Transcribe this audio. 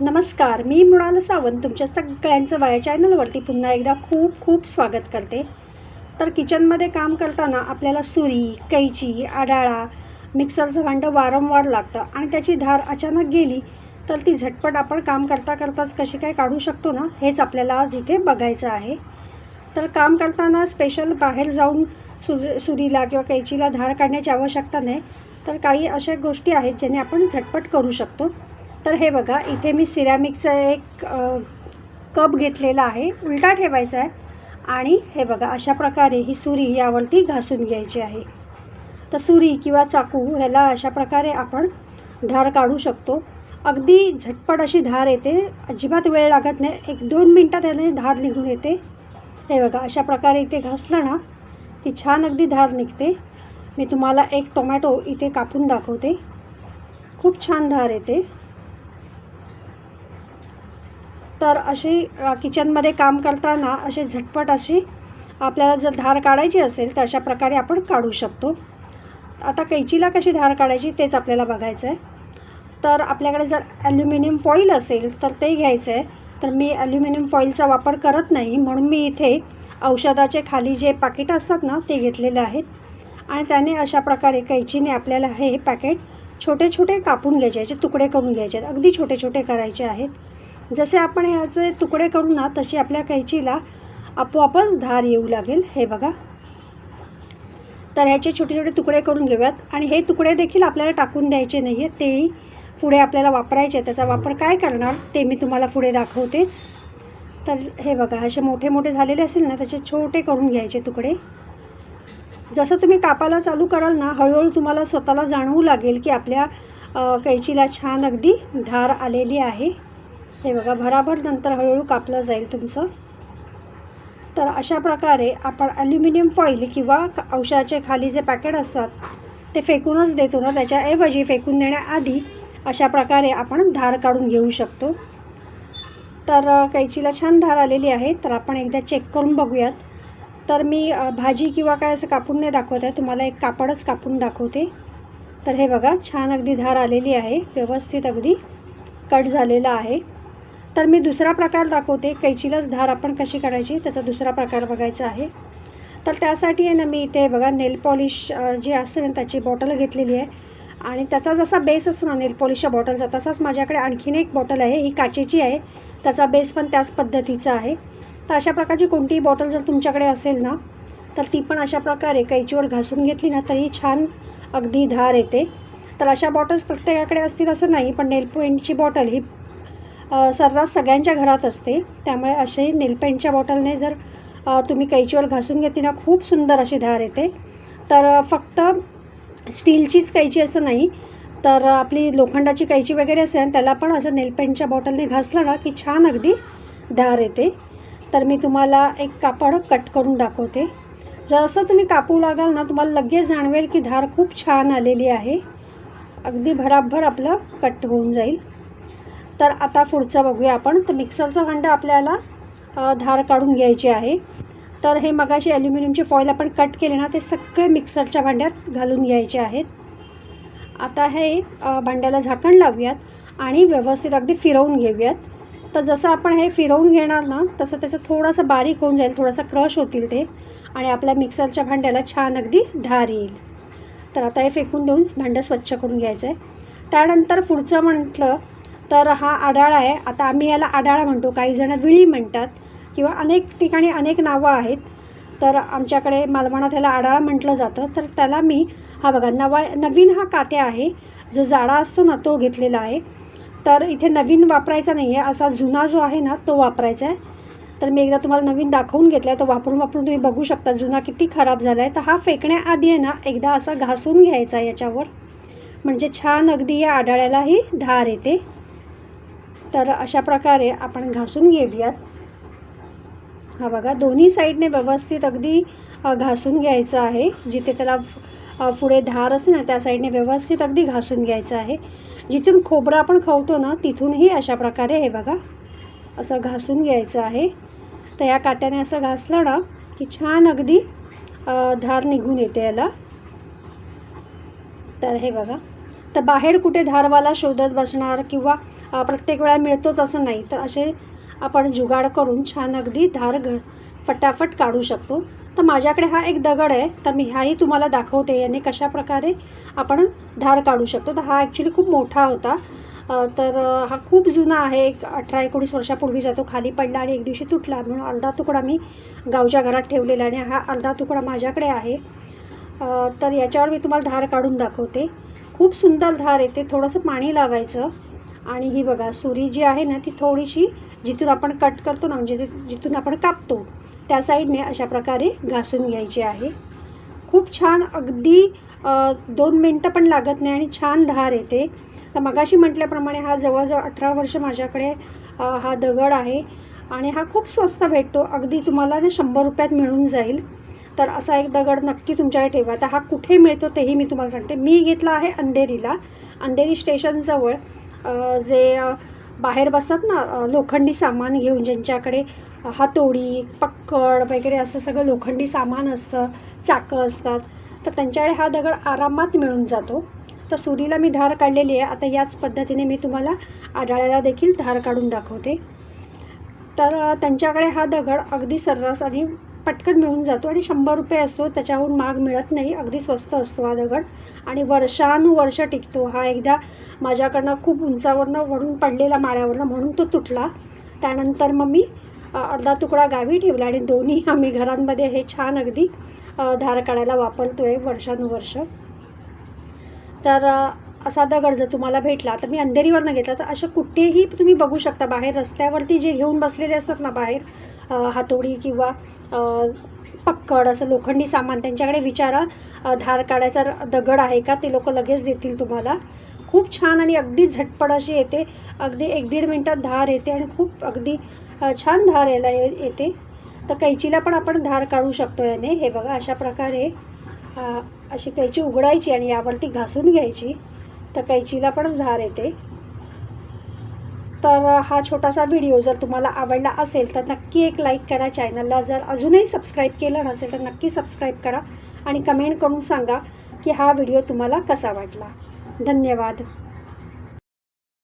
नमस्कार मी मृणाल सावंत तुमच्या सगळ्यांचं वाया चॅनलवरती पुन्हा एकदा खूप खूप स्वागत करते. तर किचनमध्ये काम करताना आपल्याला सुरी कैची आडाळा मिक्सरचं भांडं वारंवार लागतं आणि त्याची धार अचानक गेली तर ती झटपट आपण काम करता करताच कशी काय काढू शकतो ना हेच आपल्याला आज इथे बघायचं आहे. तर काम करताना स्पेशल बाहेर जाऊन सु सुरीला किंवा कैचीला धार काढण्याची आवश्यकता नाही. तर काही अशा गोष्टी आहेत ज्याने आपण झटपट करू शकतो. तर हे बघा इथे मी सिरॅमिकचा एक कप घेतलेला आहे उलटा ठेवायचा आहे. आणि हे बघा अशा प्रकारे ही सुरी यावरती घासून घ्यायची आहे. तर सुरी किंवा चाकू ह्याला अशा प्रकारे आपण धार काढू शकतो. अगदी झटपट अशी धार येते अजिबात वेळ लागत नाही. एक दोन मिनटात त्याने धार निघून येते. हे बघा अशा प्रकारे इथे घासलं ना की छान अगदी धार निघते. मी तुम्हाला एक टोमॅटो इथे कापून दाखवते. खूप छान धार येते. तर अशी किचनमध्ये काम करताना अशी झटपट अशी आपल्याला जर धार काढायची असेल तर अशा प्रकारे आपण काढू शकतो. आता कैचीला कशी धार काढायची तेच आपल्याला बघायचं आहे तर आपल्याकडे जर ॲल्युमिनियम फॉईल असेल तर ते घ्यायचं आहे तर मी ॲल्युमिनियम फॉईलचा वापर करत नाही म्हणून मी इथे औषधाचे खाली जे पॅकेट असतात ना ते घेतलेले आहेत. आणि त्याने अशा प्रकारे कैचीने आपल्याला हे पॅकेट छोटे छोटे कापून घ्यायचे तुकडे करून घ्यायचे. आहेत अगदी छोटे छोटे करायचे आहेत. जसे आपण ह्याचे तुकडे करू ना तशी आपल्या कैचीला आपोआपच धार येऊ लागेल. हे बघा. तर ह्याचे छोटे छोटे तुकडे करून घेऊयात. आणि हे तुकडे देखील आपल्याला टाकून द्यायचे नाही आहेत तेही पुढे आपल्याला वापरायचे त्याचा वापर काय करणार ते मी तुम्हाला पुढे दाखवतेच. तर हे बघा असे मोठे मोठे झालेले असेल ना त्याचे छोटे करून घ्यायचे तुकडे. जसं तुम्ही कापाला चालू कराल ना हळूहळू तुम्हाला स्वतःला जाणवू लागेल की आपल्या कैचीला छान अगदी धार आलेली आहे. हे बघा भराभर नंतर हळूहळू कापलं जाईल तुमचं. तर अशा प्रकारे आपण ॲल्युमिनियम फॉईल किंवा क- औषधाचे खाली जे पॅकेट असतात ते फेकूनच देतो ना. त्याच्याऐवजी फेकून देण्याआधी अशा प्रकारे आपण धार काढून घेऊ शकतो. तर कैचीला छान धार आलेली आहे. तर आपण एकदा चेक करून बघूयात. तर मी भाजी किंवा काय असं कापून नाही दाखवत आहे. तुम्हाला एक कापडच कापून दाखवते. तर हे बघा छान अगदी धार आलेली आहे. व्यवस्थित अगदी कट झालेला आहे. तर मी दुसरा प्रकार दाखवते. कैचीलाच धार आपण कशी काढायची त्याचा दुसरा प्रकार बघायचा आहे. तर त्यासाठी आहे ना मी इथे बघा नेल पॉलिश जी असते ना त्याची बॉटल घेतलेली आहे. आणि त्याचा जसा बेस असतो ना नेल पॉलिशच्या बॉटलचा तसाच माझ्याकडे आणखीन एक बॉटल आहे. ही काचेची आहे. त्याचा बेस पण त्याच पद्धतीचा आहे. तर अशा प्रकारची कोणतीही बॉटल जर तुमच्याकडे असेल ना तर ती पण अशा प्रकारे कैचीवर घासून घेतली ना तरी छान अगदी धार येते. तर अशा बॉटल्स प्रत्येकाकडे असतील असं नाही पण नेल पेंटची बॉटल ही सर्रास सगळ्यांच्या घरात असते. त्यामुळे असे नेलपेंटच्या बॉटलने जर तुम्ही कैचीवर घासून घेतली ना खूप सुंदर अशी धार येते. तर फक्त स्टीलचीच कैची असं नाही तर आपली लोखंडाची कैची वगैरे असेल त्याला पण असं नेलपेंटच्या बॉटलने घासलं ना की छान अगदी धार येते. तर मी तुम्हाला एक कापड कट करून दाखवते. जसं तुम्ही कापू लागाल ना तुम्हाला लगेच जाणवेल की धार खूप छान आलेली आहे. अगदी भराभर आपलं कट होऊन जाईल. तर आता पुढचं बघूया आपण. तर मिक्सरचं भांडं आपल्याला धार काढून घ्यायची आहे. तर हे मगाशी ॲल्युमिनियमचे फॉईल आपण कट केले ना ते सगळे मिक्सरच्या भांड्यात घालून घ्यायचे आहेत. आता हे भांड्याला झाकण लावूयात आणि व्यवस्थित अगदी फिरवून घेऊयात. तर जसं आपण हे फिरवून घेणार ना तसं त्याचं थोडंसं बारीक होऊन जाईल थोडासा क्रश होतील ते आणि आपल्या मिक्सरच्या भांड्याला छान अगदी धार येईल. तर आता हे फेकून देऊन भांडं स्वच्छ करून घ्यायचं आहे त्यानंतर पुढचं म्हटलं तर हा आडाळा आहे. आता आम्ही याला आडाळा म्हणतो. काही जण विळी म्हणतात किंवा अनेक ठिकाणी अनेक नावं आहेत. तर आमच्याकडे मालवणात ह्याला आडाळा म्हटलं जातं. तर त्याला मी हा बघा नवा नवीन हा कात्या आहे. जो जाडा असतो ना तो घेतलेला आहे. तर इथे नवीन वापरायचा नाही आहे असा जुना जो आहे ना तो वापरायचा आहे. तर मी एकदा तुम्हाला नवीन दाखवून घेतला आहे तो वापरून वापरून तुम्ही बघू शकता. जुना किती खराब झाला आहे तर हा फेकण्याआधी आहे ना एकदा असा घासून घ्यायचा याच्यावर. म्हणजे छान अगदी या आडाळ्यालाही धार येते. तर अशा प्रकारे आपण घासून घेऊयात. हा बघा दोन्ही साईडने व्यवस्थित अगदी घासून घ्यायचं आहे. जिथे त्याला पुढे धार असते ना त्या साईडने व्यवस्थित अगदी घासून घ्यायचं आहे. जिथून खोबरं आपण खवतो ना तिथूनही अशा प्रकारे हे बघा असं घासून घ्यायचं आहे. तर या काट्याने असं घासलं ना की छान अगदी धार निघून येते याला. तर हे बघा तर बाहेर कुठे धारवाला शोधत बसणार किंवा प्रत्येक वेळा मिळतोच असं नाही. तर असे आपण जुगाड करून छान अगदी धार घ फटाफट काढू शकतो. तर माझ्याकडे हा एक दगड आहे. तर मी हाही तुम्हाला दाखवते याने कशा प्रकारे आपण धार काढू शकतो. तर हा ॲक्च्युली खूप मोठा होता. तर हा खूप जुना आहे. एक अठरा एकोणीस वर्षापूर्वी जातो खाली पडला आणि एक दिवशी तुटला. म्हणून अर्धा तुकडा मी गावच्या घरात ठेवलेला आणि हा अर्धा तुकडा माझ्याकडे आहे. तर याच्यावर मी तुम्हाला धार काढून दाखवते. खूप सुंदर धार येते थोडंसं पाणी लावायचं. आणि ही बघा सुरी जी आहे ना ती थोडीशी जिथून आपण कट करतो ना म्हणजे जिथून आपण कापतो त्या साईडने अशा प्रकारे घासून घ्यायची आहे. खूप छान अगदी दोन मिनटं पण लागत नाही आणि छान धार येते. तर मगाशी म्हटल्याप्रमाणे हा जवळजवळ अठरा वर्ष माझ्याकडे हा दगड आहे. आणि हा खूप स्वस्त भेटतो. अगदी तुम्हाला ना शंभर रुपयात मिळून जाईल. तर असा एक दगड नक्की तुमच्याकडे ठेवा आता हा कुठे मिळतो तेही मी तुम्हाला सांगते. मी घेतला आहे अंधेरीला. अंधेरी स्टेशनजवळ जे बाहेर बसतात ना लोखंडी सामान घेऊन ज्यांच्याकडे हातोडी पक्कड वगैरे असं सगळं लोखंडी सामान असतं चाकं असतात तर त्यांच्याकडे हा दगड आरामात मिळून जातो. तर सुरीला मी धार काढलेली आहे. आता याच पद्धतीने मी तुम्हाला आढळायला देखील धार काढून दाखवते. तर त्यांच्याकडे हा दगड अगदी सर्रास आणि पटकन मिळून जातो आणि शंभर रुपये असतो. त्याच्याहून माग मिळत नाही. अगदी स्वस्त असतो हा दगड. आणि वर्षानुवर्ष टिकतो. हा एकदा माझ्याकडनं खूप उंचावरनं वरून पडलेला माळ्यावरनं म्हणून तो तुटला. त्यानंतर मग मी अर्धा तुकडा गावी ठेवला आणि दोन्ही आम्ही घरांमध्ये हे छान अगदी धार काढायला वापरतो आहे वर्षानुवर्ष. तर असा दगड जर तुम्हाला भेटला तर मी अंधेरीवरनं घेतला. तर अशा कुठेही तुम्ही बघू शकता बाहेर रस्त्यावरती जे घेऊन बसलेले असतात ना बाहेर हातोडी किंवा पक्कड असं लोखंडी सामान त्यांच्याकडे विचारा धार काढायचा र- दगड आहे का ते लोक लगेच देतील तुम्हाला. खूप छान आणि अगदी झटपट अशी येते. अगदी एक दीड मिनटात धार येते आणि खूप अगदी छान धार यायला ये- येते. तर कैचीला पण आपण धार काढू शकतो याने. हे बघा अशा प्रकारे अशी कैची उघडायची आणि यावरती घासून घ्यायची. तर कैचीला पण धार येते. तर हा छोटासा व्हिडिओ जर तुम्हाला आवडला असेल तर नक्की एक लाईक करा चॅनलला जर अजूनही सबस्क्राईब केलं नसेल तर नक्की सबस्क्राईब करा आणि कमेंट करून सांगा की हा व्हिडिओ तुम्हाला कसा वाटला. धन्यवाद.